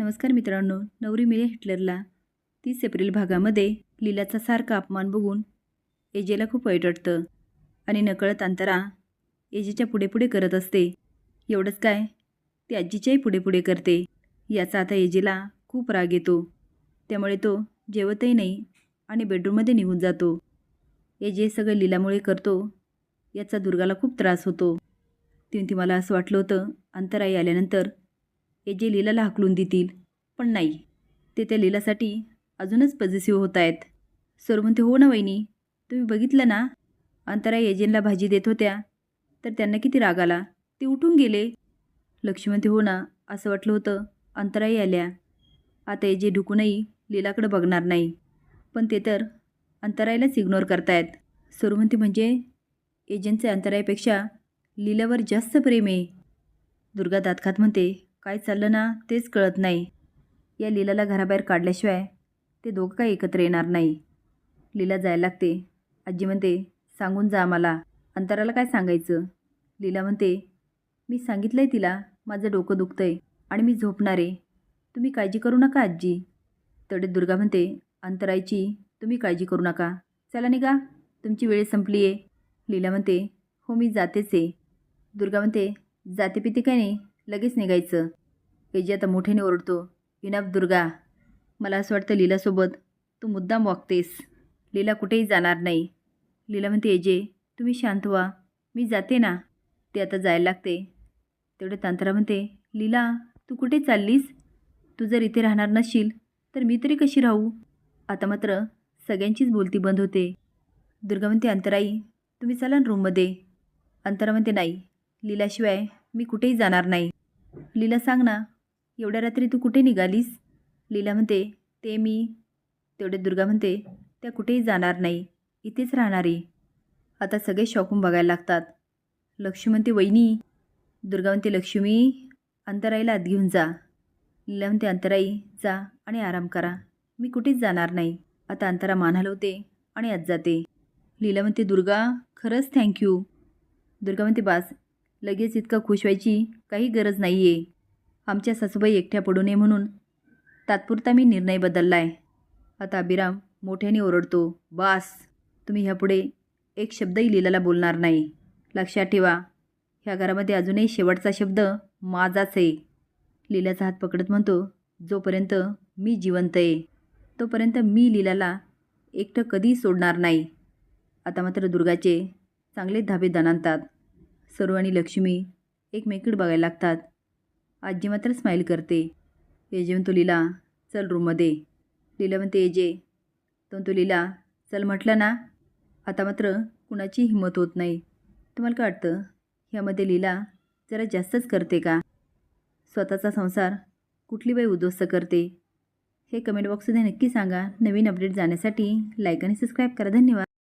नमस्कार मित्रांनो नवरी मिले हिटलरला. तीस एप्रिल भागामध्ये लीलाचा सारखा अपमान बघून एजेला खूप वाईट वाटतं आणि नकळत अंतरा एजेच्या पुढे पुढे करत असते. एवढंच काय? ती आजीच्याही पुढे पुढे करते याचा आता एजेला खूप राग येतो. त्यामुळे तो जेवतही नाही आणि बेडरूममध्ये निघून जातो. एजे सगळं लीलामुळे करतो याचा दुर्गाला खूप त्रास होतो. ती मला असं वाटलं होतं अंतराई आल्यानंतर हे जे लीलाला हाकलून देतील. पण नाही ते त्या लीलासाठी अजूनच पॉझिटिव्ह होत आहेत. सर म्हणते हो ना वहिनी तुम्ही बघितलं ना? अंतरा एजेंटला भाजी देत होत्या. तर त्यांना किती राग आला? ते उठून गेले. लक्ष्मी म्हणते हो ना असं वाटलं होतं. अंतराई आल्या. आता एजे ढुकूनही लीलाकडे बघणार नाही. पण ते तर अंतराईलाच इग्नोर करतायत. सरू म्हणते म्हणजे एजंटचे अंतराईपेक्षा लीलावर जास्त प्रेम आहे. दुर्गा दातखात म्हणते काय चाललं ना तेच कळत नाही. या लीलाला घराबाहेर काढल्याशिवाय ते दोघं काही एकत्र येणार नाही. लीला जायला लागते. आजी म्हणते सांगून जा आम्हाला. अंतराला काय सांगायचं? लीला म्हणते मी सांगितलं आहे तिला माझं डोकं दुखतं आहे आणि मी झोपणार. आहे तुम्ही काळजी करू नका आजी. तडे दुर्गा म्हणते अंतरायची तुम्ही काळजी करू नका. चला निघा. तुमची वेळ संपली आहे लीला म्हणते हो मी जातेच आहे. दुर्गा म्हणते जाते पिते काय नाही लगेच निघायचं. एजी आता मोठ्याने ओरडतो इनाफ दुर्गा मला असं वाटतं लीलासोबत तू मुद्दाम वागतेस. लीला कुठेही जाणार नाही. लीला म्हणते एजे तुम्ही शांत व्हा. मी जाते ना. ते आता जायला लागते. तेवढे तांत्रा म्हणते लीला तू कुठे चाललीस? तू जर इथे राहणार नसशील तर मी तरी कशी राहू? आता मात्र सगळ्यांचीच बोलती बंद होते. दुर्गा म्हणते अंतराई तुम्ही चला ना रूममध्ये. अंतरा म्हणते नाही लीलाशिवाय मी कुठेही जाणार नाही. लीला सांग ना एवढ्या रात्री तू कुठे निघालीस? लीला म्हणते ते मी. तेवढे दुर्गा म्हणते त्या कुठेही जाणार नाही. इथेच राहणार आहे. आता सगळे शॉकून बघायला लागतात. लक्ष्मी म्हणते वहिनी. दुर्गा म्हणते लक्ष्मी अंतराईला आत घेऊन जा. लीला म्हणते अंतराई जा आणि आराम करा. मी कुठेच जाणार नाही. आता अंतरा मान हलवते आणि आत जाते. लीला म्हणते दुर्गा खरंच थँक्यू दुर्गा म्हणते बास लगेच इतकं खुश व्हायची काही गरज नाही आहे आमच्या सासूबाई एकट्या पडू नये म्हणून. तात्पुरता मी निर्णय बदलला आहे आता अभिराम मोठ्याने ओरडतो बास तुम्ही ह्यापुढे एक शब्दही लीलाला बोलणार नाही. लक्षात ठेवा ह्या घरामध्ये अजूनही शेवटचा शब्द माझाच आहे. लीलाचा हात पकडत म्हणतो जोपर्यंत मी जिवंत आहे तोपर्यंत मी लीलाला एकटं कधीही सोडणार नाही. आता मात्र दुर्गाचे चांगले धाबे दणानतात सर्व आणि लक्ष्मी एकमेकीड बघायला लागतात. आजी मात्र स्माईल करते. एजे म्हणतो लिला चल रूममध्ये लिला म्हणते एजे तो तो लिला चल म्हटलं ना आता मात्र कुणाची हिंमत होत नाही. तुम्हाला काय वाटतं? ह्यामध्ये लीला जरा जास्तच करते का? स्वतःचा संसार कुठली बाई उद्ध्वस्त करते? हे कमेंट बॉक्समध्ये नक्की सांगा. नवीन अपडेट जाण्यासाठी लाईक आणि सबस्क्राईब करा. धन्यवाद.